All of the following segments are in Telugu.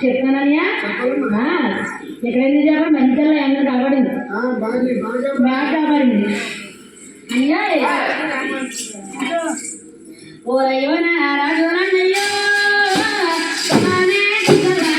చెప్తానయ్యా చెప్పాలమ్మా ఇక్కడ ఎందుకు చెప్పాలి మంచిగా ఎండ కాబడింది ఆ, బాగా బాగా బాగా కాబడింది అయ్యా ఓరయ్యో నా రాజు నన్నయ్యో కొనానే కుక్కరా,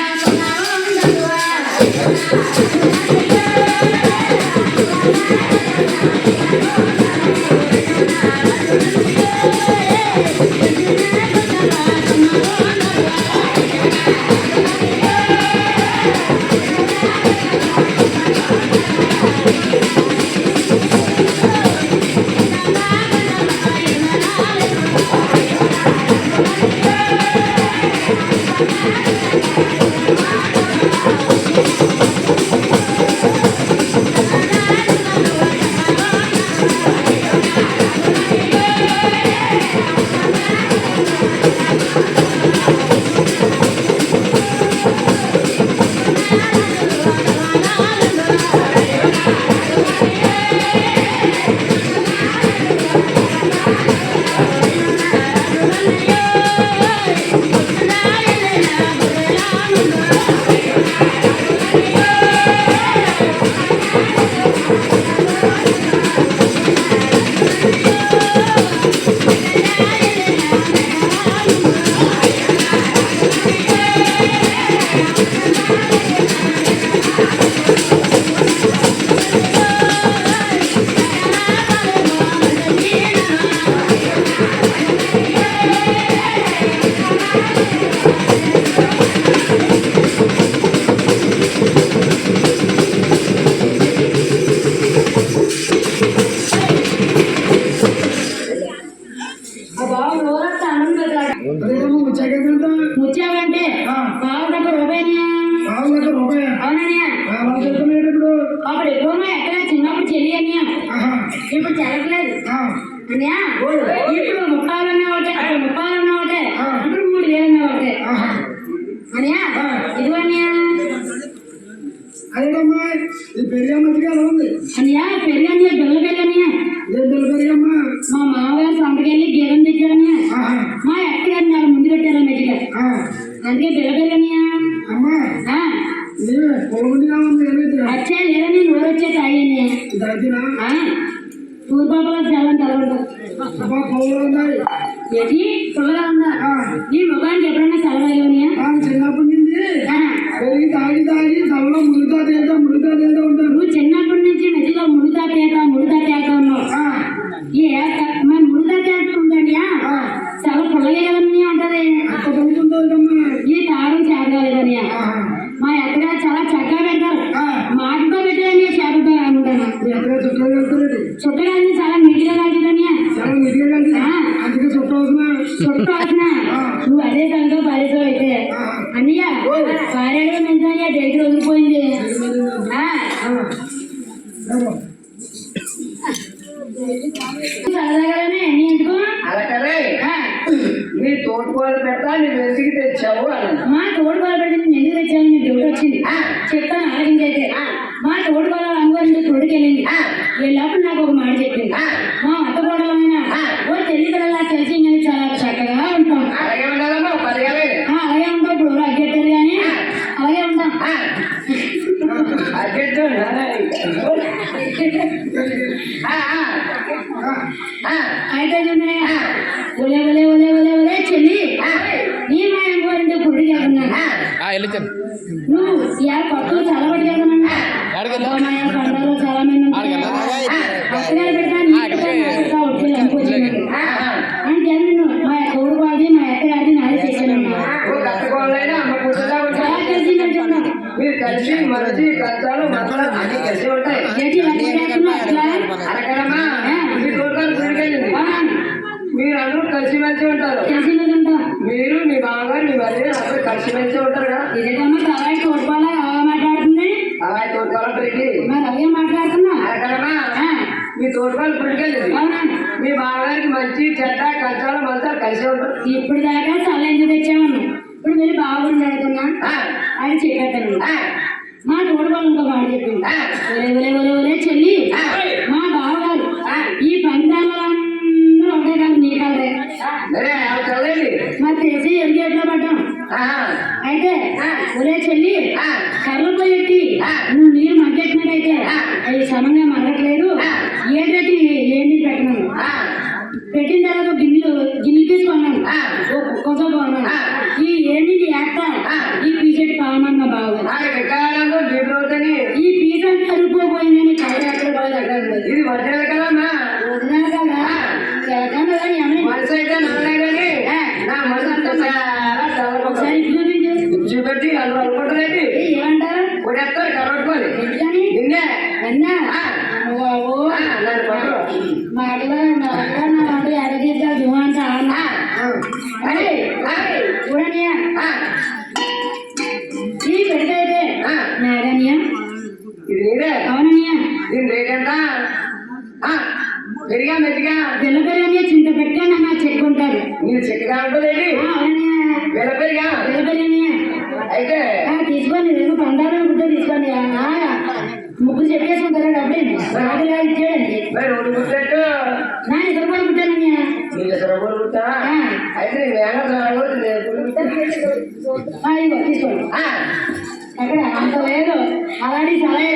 ఇప్పుడు ఆ, అన్నయ్య ఇప్పుడు ముప్పాలన్నా ఒకటే అప్పుడు ముప్పాలన్నా ఒకటే. ఇప్పుడు మూడు వేలన్నా ఒకటే అన్నయ్య. ఇదిగో అన్నయ్య. అదేనమ్మా ఈ మంచిగా ఎలా ఉంది. అన్నయ్య పెళ్ళి బిల్ల పెళ్ళి మా మామగారు సంతకెళ్ళి గీరం తెచ్చారన్నయ్య. మా ఎక్కడ నాకు ముందు పెట్టారు మెట్టిగా అందుకే బిల్ల ఉన్నాయి ఏంటి? పుల్లగా ఉందా? నీ ముఖానికి ఎప్పుడన్నా సెలవులున్నాయా నాకు చిన్నప్పటి నుంచి పెరిగి తాగి తాగి తలలో మునుగుతా తేలుతా మునుగుతా తేలుతా ఉంటాను నువ్వు చిన్నప్పటి నుంచి మధ్యలో ముడుతా తేక ముడుతా తేక ఉన్నావు. ఏ మన ముడుతా తేక ఉందండియా? ఆ, చాలా కదన్నయ్య వచ్చింది. చెప్తాను ఆలకించైతే. మా తోడు బల అనుకోండి తోడుకి వెళ్ళింది ఆ. వెళ్ళినప్పుడు నాకు ఒక మాట చెప్పింది. మా అత్త ఆ. ఓ పిల్లలా కలిసి ఇంకా చాలా చక్కగా ఉంటాం. అలాగే ఉంటాం ఇప్పుడు అగ్గెట్టారు కానీ. అలాగే ఉంటాం. అయితే చూడండి. ఒలే ఒలే ఒలే ఒలే ఒలే చెల్లి. నీ మా అనుకోండి గుడికి వెళ్తున్నాను వెళ్ళిచ్చాను నువ్వు ఇవాళ కొత్తలో చాలా పడి వెళ్తున్నాను ఆడికెళ్ళా? అమ్మాయి పండుగలో చాలా మంది ఉంటారు. ఆడికెళ్ళా? అత్తగారు పెట్టినా నీ అక్కడికే. పిల్లలు నాకు కావాలి, పిల్లలు అనుకోవచ్చున్నట్టు. అంటే నేను మా తోడు వాళ్ళది మా అత్తగారిది నాది చేశాను కట్టుకోవాలైనా అమ్మ కూతురుగా ఉంటాయి చాలా కలిసి ఉన్నాం మీరు కలిసి మరచి కష్టాలు మసాలు అన్ని కలిసి ఉంటాయి ఏంటి లక్ష్మీ చేస్తున్నావు అట్లా అనకడమ్మా మీ తోటకాలు గురికెళ్ళింది మీరు అందరూ కలిసి మెలిసి ఉంటారు. మీరు మీ బావగారు మీ భార్య అందరూ కలిసి మెలిసి ఉంటారు కదా? ఇదేటమ్మా తలాయి తోడుకోవాలా అలా మాట్లాడుతుంది? మరి అలాగే మాట్లాడుతున్నా? మీ గురికెళ్ళింది అవునా? మీ బావగారికి మంచి చెడ్డ కష్టాలు మంచాలు కలిసి ఉంటారు. ఇప్పుడు దాకా చాలా ఎందుకు తెచ్చామన్నా ఇప్పుడు వెళ్ళి బాగుండి అడుగుతున్నా. ఆ, అది చెప్పేస్తాను మా తోడు వాళ్ళు ఇంకో మాట చెప్పింది చెల్లి. మా బావగారు ఆ. మాటలో మా చేసి ఎన్ని ఎట్లా పడ్డాం? అయితే చెల్లి కర్రలు పోయెట్టి నువ్వు నీరు మగ్గెట్టినట్టయితే అవి సమంగా మగ్గట్లేదు ఏంటంటే ఏంటి పెట్టినాను పెట్టిన తర్వాత గిన్నెలు గిన్నెలు తీసుకున్నాను. కొంచెం ఈ ఏమి ఇది నీదే? అవుననియా దీని రేట్ ఎంత పెరిగా మెతిగా? పిల్ల పెరిగనియా చింత పెట్టుకొని అన్న చెక్కుంటారు మీరు చెక్కగా ఉంటుందండి అవుననియా వెల పెరిగా? పిల్ల పెరిగనియా అయితే? తీసుకోండి నేను పందాలు గుడ్డ తీసుకోండి. ముగ్గురు చెప్పేసుకుంటారా డబ్బులు రాజుగా ఇచ్చేయండి. మరి ఒకటి గుర్తట్టు నా ఇద్దరు కూడా ఒకటి గుర్తా అయితే నీ వేగం ఇదిగో తీసుకోండి. అక్కడ అంత లేదు. అలాంటి సలహా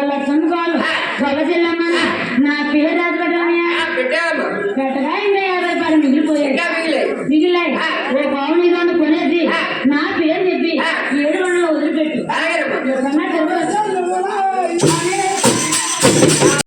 వాళ్ళ చందుకోవాలి వాళ్ళ చెల్లమ్మ